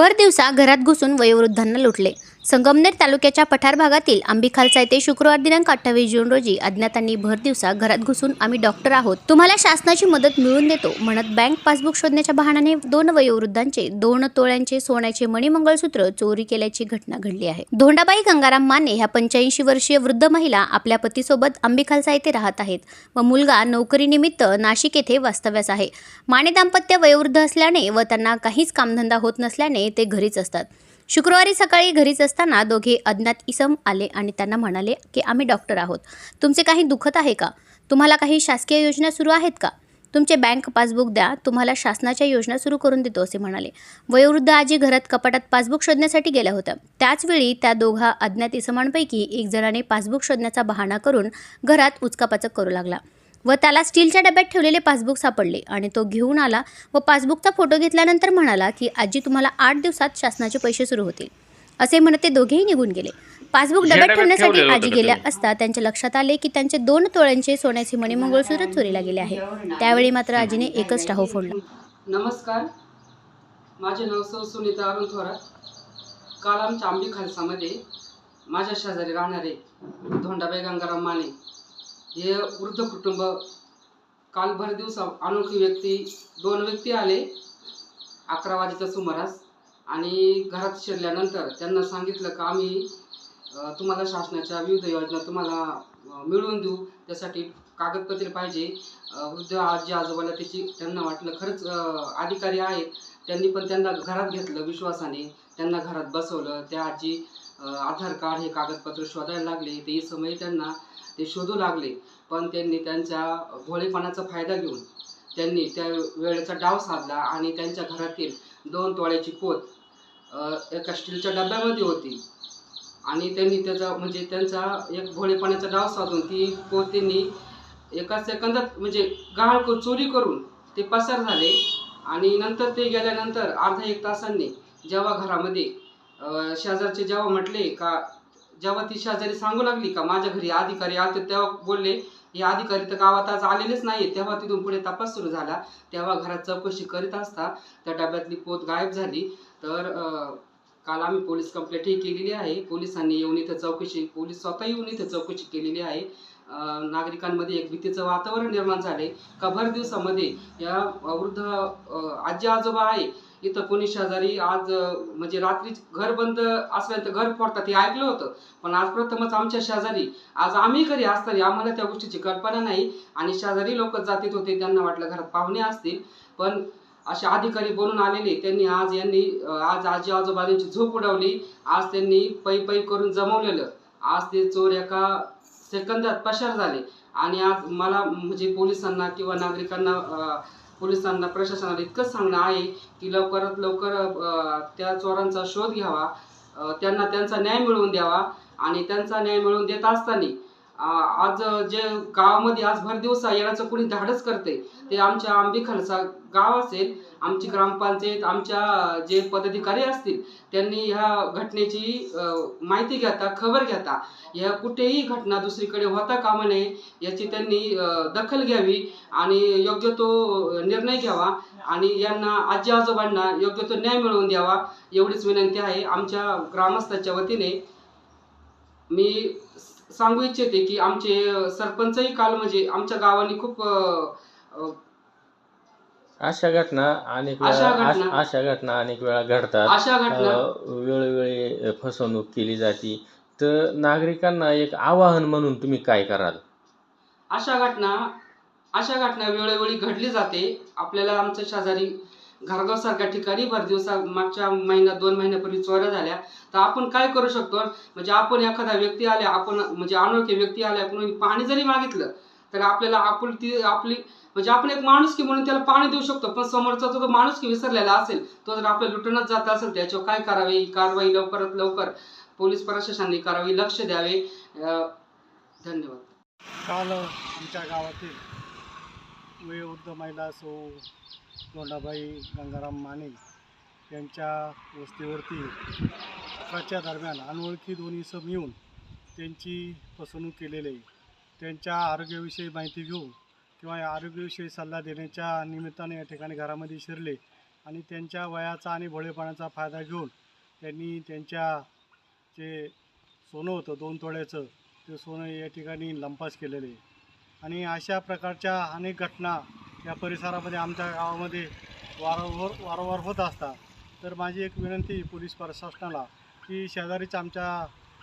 भर दिवसा घरात घुसून वयोवृद्धांना लुटले. संगमनेर तालुक्याच्या पठार भागातील आंबिखालचा येथे शुक्रवार दिनांक अठ्ठावीस जून रोजी अज्ञातांनी भर दिवसा घरात घुसून आम्ही डॉक्टर आहोत. तुम्हाला शासनाची मदत मिळून देतो म्हणत बँक पासबुक शोधण्याच्या बहाण्याने दोन वयोवृद्धांचे दोन तोळ्यांचे सोन्याचे मणिमंगळसूत्र चोरी केल्याची घटना घडली आहे. धोंडाबाई गंगाराम माने ह्या पंच्याऐंशी वर्षीय वृद्ध महिला आपल्या पतीसोबत अंबिखालचा येथे राहत आहेत व मुलगा नोकरीनिमित्त नाशिक येथे वास्तव्यास आहे. माने दाम्पत्य वयोवृद्ध असल्याने व त्यांना काहीच कामधंदा होत नसल्याने ते घरीच असतात. शुक्रवारी सकाळी घरीच असताना दोघे अज्ञात इसम आले आणि त्यांना म्हणाले की आम्ही डॉक्टर आहोत. तुमचे काही दुखत आहे का? तुम्हाला काही शासकीय योजना सुरू आहेत का? तुमचे बँक पासबुक द्या तुम्हाला शासनाच्या योजना सुरू करून देतो असे म्हणाले. वयोवृद्ध आजी घरात कपाटात पासबुक शोधण्यासाठी गेल्या होत्या. त्याचवेळी त्या दोघा अज्ञात इसमांपैकी एक जणाने पासबुक शोधण्याचा बहाणा करून घरात उचकापाचक करू लागला. व त्याला स्टीलच्या डब्यात ठेवलेले पासबुक सापडले आणि तो घेऊन आला व पासबुकचा फोटो घेतल्यानंतर म्हणाला की आजी तुम्हाला आठ दिवसात शासनाचे पैसे सुरू होतील. असे म्हणत ते दोघेही निघून गेले. पासबुक डब्यात ठेवण्यासाठी आजी गेल्या? असता त्यांच्या लक्षात आले की त्यांचे दोन तोळ्यांचे सोन्याचे मणिमंगळसूत्र चोरीला गेले आहे. त्यावेळी मात्र आजीने एकच टाहो फोडला. नमस्कार. माझे नाव सौ सुनीता अरुण थोरात. काल आमच्या आंबी खालसामध्ये माझ्या शेजारी राहणारे धोंडाबाई गंगाराम माने हे वृद्ध कुटुंब काल भर दिवसा अनोखी व्यक्ती दोन व्यक्ती आले अकरा वाजेच्या सुमारास आणि घरात शिरल्यानंतर त्यांना सांगितलं का आम्ही तुम्हाला शासनाच्या विविध योजना तुम्हाला मिळवून देऊ त्यासाठी कागदपत्रे पाहिजे. वृद्ध आजी आजोबाला त्याची त्यांना वाटलं खरंच अधिकारी आहेत. त्यांनी पण त्यांना घरात घेतलं विश्वासाने. त्यांना घरात बसवलं. त्या आजी आधार कार्ड हे कागदपत्र शोधायला लागले. ते समय त्यांना ते शोधू लागले. पण त्यांनी त्यांच्या भोळेपणाचा फायदा घेऊन त्यांनी त्या वेळेचा डाव साधला आणि त्यांच्या घरातील दोन तोळ्याची पोत एका स्टीलच्या डब्यामध्ये होती. आणि त्यांनी त्याचा म्हणजे त्यांचा एक भोळेपणाचा डाव साधून ती पोत त्यांनी एका सेकंदात म्हणजे गहाळ करून चोरी करून ते पसार झाले. आणि नंतर ते गेल्यानंतर अर्धा एक तासांनी जेव्हा घरामध्ये शेजारचे जेव्हा म्हटले का जेव्हा ती शेजारी सांगू लागली का माझ्या घरी अधिकारी आले तेव्हा बोलले हे अधिकारी तर गावात आज आलेलेच नाही तेव्हा तिथून पुढे तपास सुरू झाला. तेव्हा घरात चौकशी करीत असता त्या डब्यातली पोत गायब झाली. तर काल आम्ही पोलीस कंप्लेंटही केलेली आहे. पोलिसांनी येऊन इथं चौकशी पोलीस स्वतः येऊन इथं चौकशी केलेली आहे. नागरिकांमध्ये एक भीतीचं वातावरण निर्माण झाले. का भर दिवसामध्ये या वृद्ध आजी आजोबा आहे इथं कोणी शेजारी आज म्हणजे रात्री घर बंद असल्यानंतर घर फोडतात हे ऐकलं होतं. पण आज प्रथमच आमच्या शेजारी आज आम्ही घरी असताना आम्हाला त्या गोष्टीची कल्पना नाही आणि शेजारी लोक जातीत होते त्यांना वाटलं घरात पाहुणे असतील. पण असे अधिकारी बनून आलेले त्यांनी आज यांनी आज आजी आजोबांची झोप उडवली. आज त्यांनी पै पै करून जमवलेलं. आज ते चोर एका सेकंदात पसार झाले. आणि आज मला म्हणजे पोलिसांना किंवा नागरिकांना पोलिसांना प्रशासनाला इतकंच सांगणं आहे की लवकरात लवकर त्या चोरांचा शोध घ्यावा. त्यांना त्यांचा न्याय मिळवून द्यावा. आणि त्यांचा न्याय मिळवून देत असताना आज जे गावामध्ये आज भर दिवसा येण्याचं कोणी धाडस करते ते आमच्या आंबी खालसा गाव असेल आमची ग्रामपंचायत आमच्या जे पदाधिकारी असतील त्यांनी ह्या घटनेची माहिती घेता खबर घेता. या कुठेही घटना दुसरीकडे होता कामा नये याची त्यांनी दखल घ्यावी आणि योग्य तो निर्णय घ्यावा आणि यांना आजी आजोबांना योग्य तो न्याय मिळवून द्यावा एवढीच विनंती आहे आमच्या ग्रामस्थाच्या वतीने. मी सांगू इच्छिते की आमचे सरपंचही काल म्हणजे आमच्या गावाने खूप अशा घटना अनेक अशा वेळा घटना- अश- अशा घटना अनेक वेळा घडतात. अशा घटना. अ, वेळोवेळी फसवणूक केली जाते. तर नागरिकांना एक आवाहन म्हणून तुम्ही काय कराल? अशा घटना अशा घटना वेळोवेळी घडली जाते. आपल्याला आमच्या शेजारी घरगाव सारख्या ठिकाणी भर दिवसा मागच्या महिन्यात दोन महिन्यापूर्वी चोऱ्या झाल्या. तर आपण काय करू शकतो? म्हणजे आपण एखादा व्यक्ती आल्या आपण म्हणजे अनोळखी व्यक्ती आल्या कोणी पाणी जरी मागितलं तर आपल्याला आपण ती आपली म्हणजे आपण एक माणूस की म्हणून त्याला पाणी देऊ शकतो. पण समोरचा जो माणूस की विसरलेला असेल तो जर आपल्या लुटूनच जात असेल त्याच्यावर काय करावे? कारवाई लवकरात लवकर पोलीस प्रशासनाने करावी लक्ष द्यावे. धन्यवाद. काल आमच्या गावातील वयोवृद्ध महिला सौ तोंडाबाई गंगाराम माने यांच्या वस्तीवरती सकाळच्या दरम्यान अनोळखी दोन्ही सम येऊन त्यांची फसवणूक केलेली आहे. त्यांच्या आरोग्याविषयी माहिती घेऊन किंवा या आरोग्याविषयी सल्ला देण्याच्या निमित्ताने या ठिकाणी घरामध्ये शिरले आणि त्यांच्या वयाचा आणि भोळेपणाचा फायदा घेऊन त्यांनी त्यांच्या जे सोनं होतं दोन तोड्याचं ते सोनं या ठिकाणी लंपास केलेले आणि अशा प्रकारच्या अनेक घटना या परिसरामध्ये आमच्या गावामध्ये वारंवार वारंवार होत असतात. तर माझी एक विनंती पोलीस प्रशासनाला की शेजारीच आमच्या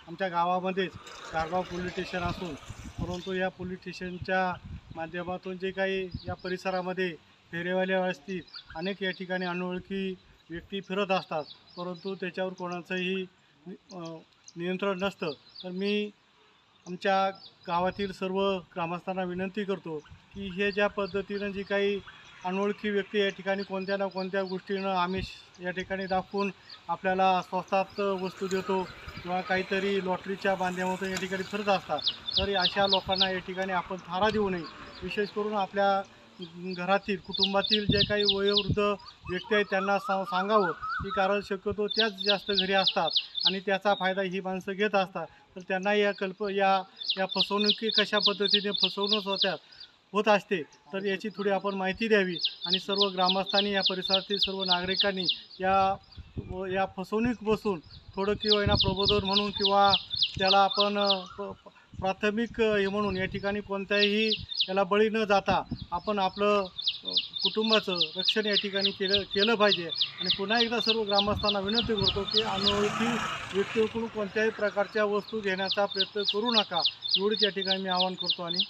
आमच्या गावामध्येच कारगाव पोलीस स्टेशन असून परंतु या पोलीस स्टेशनच्या माध्यमातून जे काही या परिसरामध्ये फेरेवाले असतील अनेक या ठिकाणी अनोळखी व्यक्ती फिरत असतात. परंतु त्याच्यावर कोणाचंही नियंत्रण नसतं. तर मी आमच्या गावातील सर्व ग्रामस्थांना विनंती करतो की हे ज्या पद्धतीनं जी काही अनोळखी व्यक्ती या ठिकाणी कोणत्या ना कोणत्या गोष्टीनं आमिष या ठिकाणी दाखवून आपल्याला स्वस्तात वस्तू देतो किंवा काहीतरी लॉटरीच्या बांध्यामधून या ठिकाणी फिरत असतात तर अशा लोकांना या ठिकाणी आपण थारा देऊ नये. विशेष करून आपल्या घरातील कुटुंबातील जे काही वयोवृद्ध व्यक्ती आहेत त्यांना सा सांगावं. की कारण शक्यतो त्याच जास्त घरी असतात आणि त्याचा फायदा ही माणसं घेत असतात. तर त्यांना या कल्प या या फसवणुकी कशा पद्धतीने फसवणूक होत्यात होत असते तर याची थोडी आपण माहिती द्यावी. आणि सर्व ग्रामस्थांनी या परिसरातील सर्व नागरिकांनी या व या बसून थोडं किंवा ना प्रबोधन म्हणून किंवा त्याला आपण प- प्राथमिक हे म्हणून या ठिकाणी कोणत्याही याला बळी न जाता आपण आपलं कुटुंबाचं रक्षण या ठिकाणी केलं केलं पाहिजे. आणि पुन्हा एकदा सर्व ग्रामस्थांना विनंती करतो की अनोळखी व्यक्तीकडून कोणत्याही प्रकारच्या वस्तू घेण्याचा प्रयत्न करू नका. एवढीच या ठिकाणी मी आवाहन करतो आणि